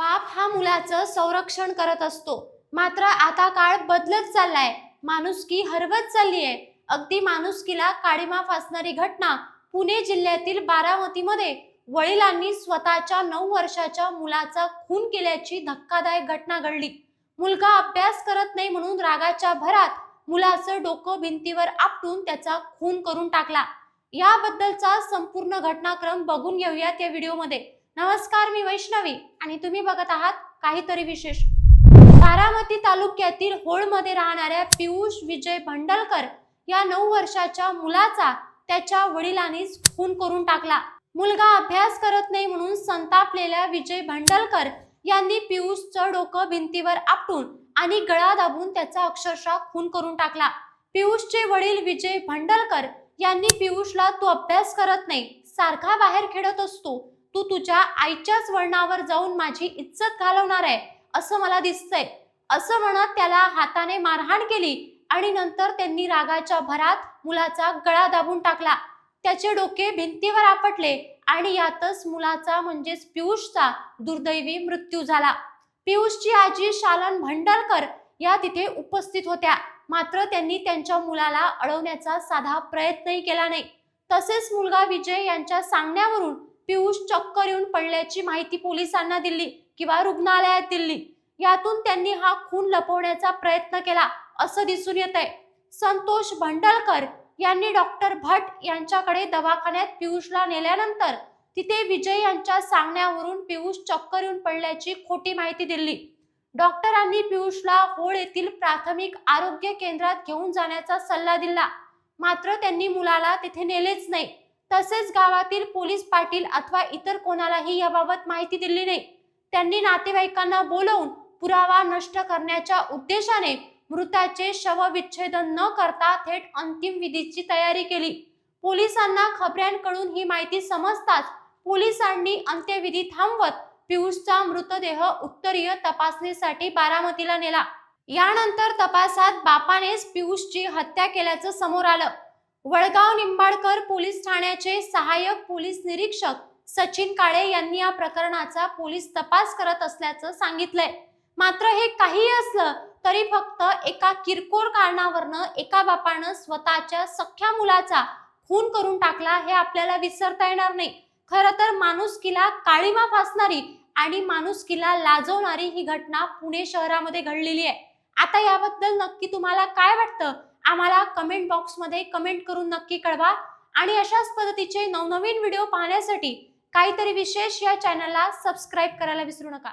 बाप हा मुलाचं संरक्षण करत असतो. मात्र आता काळ बदलत चाललाय. माणुसकी हरवत चालली आहे अगदी माणुसकीला काळीमा फासणारी घटना पुणे जिल्ह्यातील बारामतीमध्ये वडिलांनी स्वतःच्या नऊ वर्षाच्या मुलाचा खून केल्याची धक्कादायक घटना घडली. मुलगा अभ्यास करत नाही म्हणून रागाच्या भरात मुलाचं डोकं भिंतीवर आपटून त्याचा खून करून टाकला. याबद्दलचा संपूर्ण घटनाक्रम बघून घेऊयात या व्हिडिओमध्ये. नमस्कार मी वैष्णवी आणि तुम्ही बघत आहात काहीतरी विशेष. बारामती तालुक्यातील होळमध्ये राहणाऱ्या पियुष विजय भंडलकर या नऊ वर्षाच्या मुलाचा त्याच्या वडिलांनीच खून करून टाकला. मुलगा अभ्यास करत नाही म्हणून संतापलेल्या विजय भंडलकर यांनी पियुषचं डोकं भिंतीवर आपटून आणि गळा दाबून त्याचा अक्षरशः खून करून टाकला. पियुषचे वडील विजय भंडलकर यांनी पियुषला तू अभ्यास करत नाही सारखा बाहेर खेळत असतो तू तुझ्या आईच्याच वळणावर जाऊन माझी इज्जत घालवणार आहे असं मला दिसतंय. असं म्हणत त्याला हाताने मारहाण केली आणि नंतर त्यांनी रागाच्या भरात मुलाचा गळा दाबून टाकला. त्याचे डोके भिंतीवर आपटले आणि यातच मुलाचा म्हणजेच पियुषचा दुर्दैवी मृत्यू झाला. पियुषची आजी शालन भंडारकर या तिथे उपस्थित होत्या. मात्र त्यांनी त्यांच्या मुलाला अडवण्याचा साधा प्रयत्नही केला नाही. तसेच मुलगा विजय यांच्या सांगण्यावरून पियुष चक्कर येऊन पडल्याची माहिती पोलिसांना दिली किंवा रुग्णालयात दिली. यातून त्यांनी हा खून लपवण्याचा प्रयत्न केला असं दिसून येत आहे संतोष भंडलकर यांनी डॉक्टर भट यांच्याकडे दवाखान्यात पियुषला नेल्यानंतर तिथे विजय यांच्या सांगण्यावरून पियुष चक्कर येऊन पडल्याची खोटी माहिती दिली. डॉक्टरांनी पियुषला होळ येथील प्राथमिक आरोग्य केंद्रात घेऊन जाण्याचा सल्ला दिला. मात्र त्यांनी मुलाला तिथे नेलेच नाही. तसेच गावातील पोलीस पाटील अथवा इतर कोणालाही याबाबत माहिती दिली नाही. त्यांनी नातेवाईकांना बोलवून पुरावा नष्ट करण्याच्या उद्देशाने मृताचे शवविच्छेदन न करता थेट अंतिम विधीची तयारी केली. पोलिसांना खबऱ्यांकडून ही माहिती समजताच पोलिसांनी अंत्यविधी थांबवत पियुषचा मृतदेह उत्तरीय तपासणीसाठी बारामतीला नेला. यानंतर तपासात बापानेच पियुषची हत्या केल्याचं समोर आलं. वडगाव निंबाडकर पोलीस ठाण्याचे सहाय्यक पोलीस निरीक्षक सचिन काळे यांनी या प्रकरणाचा पोलीस तपास करत असल्याचं सांगितलंय. मात्र हे काही असलं तरी फक्त एका किरकोळ कारणावरनं एका बापानं स्वतःच्या सख्या मुलाचा खून करून टाकला हे आपल्याला विसरता येणार नाही. खरं तर माणुसकीला काळीमा फासणारी आणि माणुसकीला लाजवणारी ही घटना पुणे शहरामध्ये घडलेली आहे. आता याबद्दल नक्की तुम्हाला काय वाटतं? आम्हाला कमेंट बॉक्समध्ये कमेंट करून नक्की कळवा. आणि अशाच पद्धतीचे नवनवीन व्हिडिओ पाहण्यासाठी काहीतरी विशेष या चॅनलला सबस्क्राईब करायला विसरू नका.